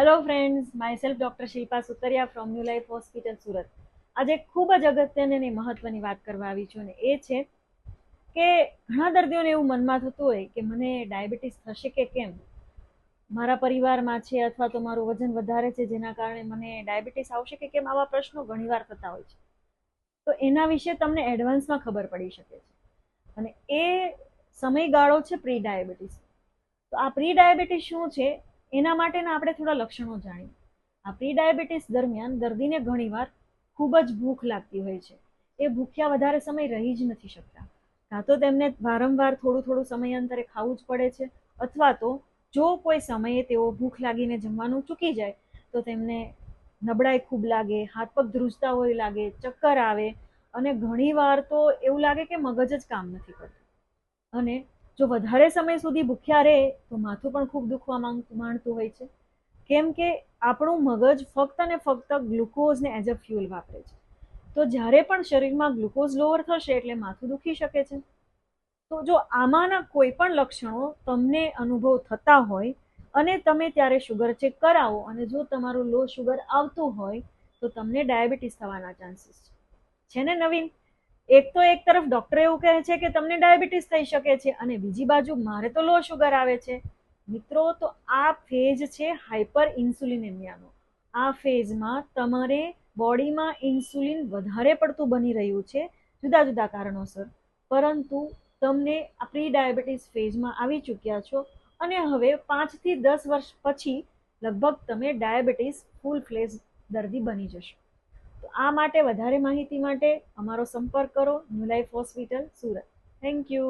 Hello friends myself doctor Shilpa Sutariya from new life hospital Surat આજે ખૂબ જ અગત્યની અને મહત્ત્વની વાત કરવા આવી છું અને એ છે કે ઘણા દર્દીઓને એવું મનમાં થતું હોય કે મને ડાયાબિટીસ થશે કે કેમ? મારા પરિવારમાં છે અથવા તો મારું વજન વધારે છે જેના કારણે મને ડાયાબિટીસ આવશે કે કેમ આવા પ્રશ્નો ઘણીવાર થતા હોય છે. તો એના વિશે તમને એડવાન્સમાં ખબર પડી શકે છે. અને એ સમયગાળો છે પ્રી ડાયાબિટીસ તો આ પ્રી ડાયાબિટીસ શું છે? એના માટેના આપણે થોડા લક્ષણો જાણીએ. આ પ્રી ડાયાબિટીસ દરમિયાન દર્દીને ઘણીવાર ખૂબ જ ભૂખ લાગતી હોય છે. એ ભૂખ્યા વધારે સમય રહી જ નથી શકતા. કાં તો તેમને વારંવાર થોડું થોડું સમયાંતરે ખાવું જ પડે છે, અથવા તો જો કોઈ સમયે તેઓ ભૂખ લાગીને જમવાનું ચૂકી જાય, તો તેમને નબળાઈ ખૂબ લાગે, હાથ પગ ધ્રુજતા હોય લાગે, ચક્કર આવે, અને ઘણીવાર તો એવું લાગે કે મગજ જ કામ નથી કરતું. અને જો વધારે સમય સુધી ભૂખ્યા રહે, તો માથું પણ ખૂબ દુખવા માંડતું હોય છે. કેમ કે આપણું મગજ ફક્ત ને ફક્ત ગ્લુકોઝને એઝ અ ફ્યુલ વાપરે છે. તો જ્યારે પણ શરીરમાં ગ્લુકોઝ લોઅર થશે એટલે માથું દુખી શકે છે. તો જો આમાંના કોઈ પણ લક્ષણો તમને અનુભવ થતા હોય અને તમે ત્યારે શુગર ચેક કરાવો અને જો તમારું લો શુગર આવતું હોય, તો તમને ડાયાબિટીસ થવાના ચાન્સીસ છે ને નવીન? એક તો એક તરફ ડૉક્ટર એવું કહે છે કે તમને ડાયાબિટીસ થઈ શકે છે અને બીજી બાજુ મારે તો લો શુગર આવે છે. મિત્રો, તો આ ફેઝ છે હાઇપર ઇન્સ્યુલિનેમિયાનો આ ફેઝમાં તમારે બોડીમાં ઇન્સ્યુલિન વધારે પડતું બની રહ્યું છે જુદા જુદા કારણોસર. પરંતુ તમને પ્રી ડાયાબિટીસ ફેઝમાં આવી ચૂક્યા છો અને હવે પાંચથી દસ વર્ષ પછી લગભગ તમે ડાયાબિટીસ ફૂલ ફ્લેઝ દર્દી બની જશો. તો આ માટે વધારે માહિતી માટે અમારો સંપર્ક કરો new life hospital Surat. Thank you